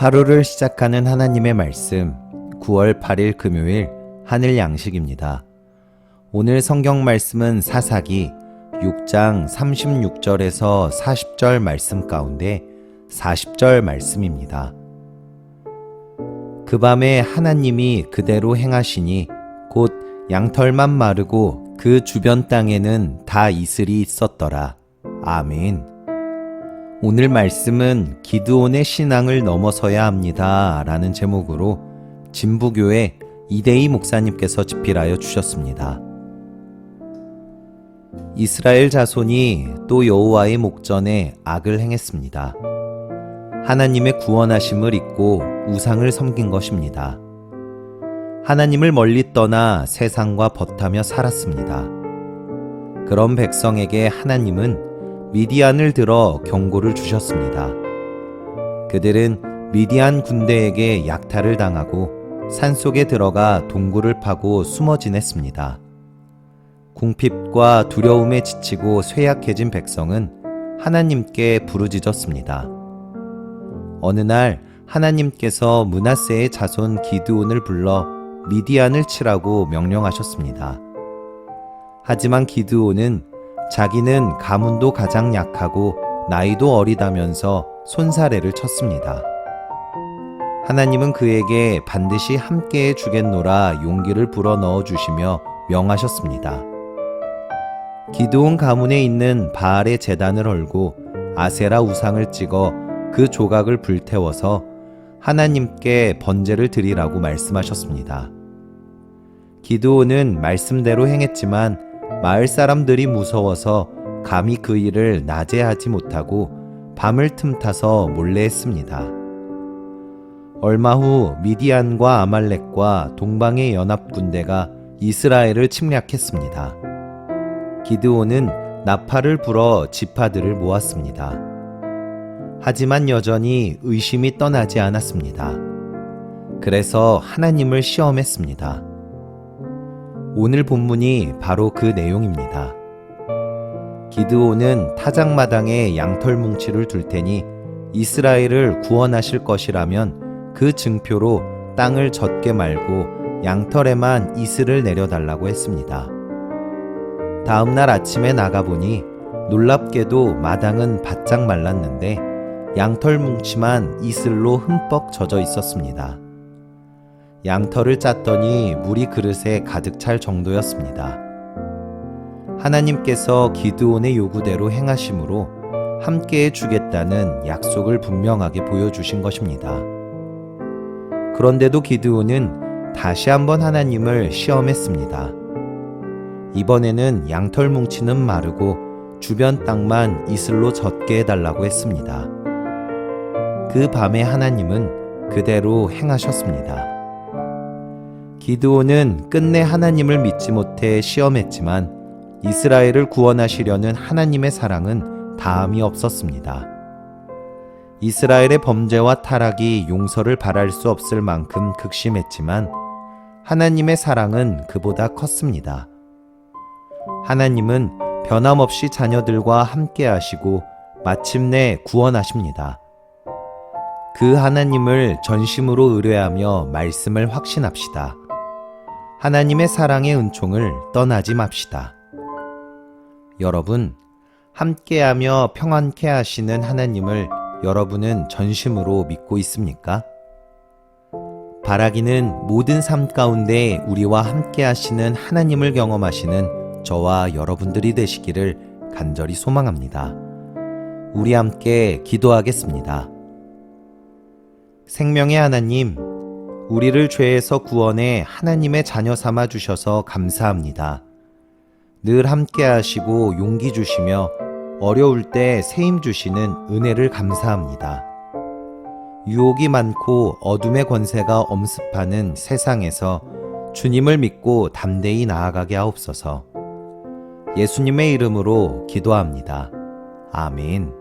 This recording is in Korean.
하루를 시작하는 하나님의 말씀 9월 8일 금요일 하늘 양식입니다. 오늘 성경 말씀은 사사기 6장 36절에서 40절 말씀 가운데 40절 말씀입니다. 그 밤에 하나님이 그대로 행하시니 곧 양털만 마르고 그 주변 땅에는 다 이슬이 있었더라. 아멘. 오늘 말씀은 기드온의 신앙을 넘어서야 합니다. 라는 제목으로 진부교회 이대희 목사님께서 집필하여 주셨습니다. 이스라엘 자손이 또 여호와의 목전에 악을 행했습니다. 하나님의 구원하심을 잊고 우상을 섬긴 것입니다. 하나님을 멀리 떠나 세상과 벗하며 살았습니다. 그런 백성에게 하나님은 미디안을 들어 경고를 주셨습니다. 그들은 미디안 군대에게 약탈을 당하고 산속에 들어가 동굴을 파고 숨어 지냈습니다. 궁핍과 두려움에 지치고 쇠약해진 백성은 하나님께 부르짖었습니다. 어느 날 하나님께서 문하세의 자손 기드온을 불러 미디안을 치라고 명령하셨습니다. 하지만 기드온은 자기는 가문도 가장 약하고 나이도 어리다면서 손사래를 쳤습니다. 하나님은 그에게 반드시 함께 주겠노라 용기를 불어 넣어 주시며 명하셨습니다. 기드온 가문에 있는 바알의 재단을 헐고 아세라 우상을 찍어 그 조각을 불태워서 하나님께 번제를 드리라고 말씀하셨습니다. 기드온은 말씀대로 행했지만 마을 사람들이 무서워서 감히 그 일을 낮에 하지 못하고 밤을 틈타서 몰래 했습니다. 얼마 후 미디안과 아말렉과 동방의 연합 군대가 이스라엘을 침략했습니다. 기드온은 나팔을 불어 지파들을 모았습니다. 하지만 여전히 의심이 떠나지 않았습니다. 그래서 하나님을 시험했습니다. 오늘 본문이 바로 그 내용입니다. 기드온은 타작마당에 양털 뭉치를 둘 테니 이스라엘을 구원하실 것이라면 그 증표로 땅을 젖게 말고 양털에만 이슬을 내려달라고 했습니다. 다음 날 아침에 나가보니 놀랍게도 마당은 바짝 말랐는데 양털 뭉치만 이슬로 흠뻑 젖어 있었습니다. 양털을 짰더니 물이 그릇에 가득 찰 정도였습니다. 하나님께서 기드온의 요구대로 행하심으로 함께 주겠다는 약속을 분명하게 보여주신 것입니다. 그런데도 기드온은 다시 한번 하나님을 시험했습니다. 이번에는 양털 뭉치는 마르고 주변 땅만 이슬로 젖게 해달라고 했습니다. 그 밤에 하나님은 그대로 행하셨습니다. 기드온은 끝내 하나님을 믿지 못해 시험했지만 이스라엘을 구원하시려는 하나님의 사랑은 다함이 없었습니다. 이스라엘의 범죄와 타락이 용서를 바랄 수 없을 만큼 극심했지만 하나님의 사랑은 그보다 컸습니다. 하나님은 변함없이 자녀들과 함께 하시고 마침내 구원하십니다. 그 하나님을 전심으로 의뢰하며 말씀을 확신합시다. 하나님의 사랑의 은총을 떠나지 맙시다. 여러분, 함께하며 평안케 하시는 하나님을 여러분은 전심으로 믿고 있습니까? 바라기는 모든 삶 가운데 우리와 함께 하시는 하나님을 경험하시는 저와 여러분들이 되시기를 간절히 소망합니다. 우리 함께 기도하겠습니다. 생명의 하나님, 우리를 죄에서 구원해 하나님의 자녀 삼아 주셔서 감사합니다. 늘 함께 하시고 용기 주시며 어려울 때 세임 주시는 은혜를 감사합니다. 유혹이 많고 어둠의 권세가 엄습하는 세상에서 주님을 믿고 담대히 나아가게 하옵소서. 예수님의 이름으로 기도합니다. 아멘.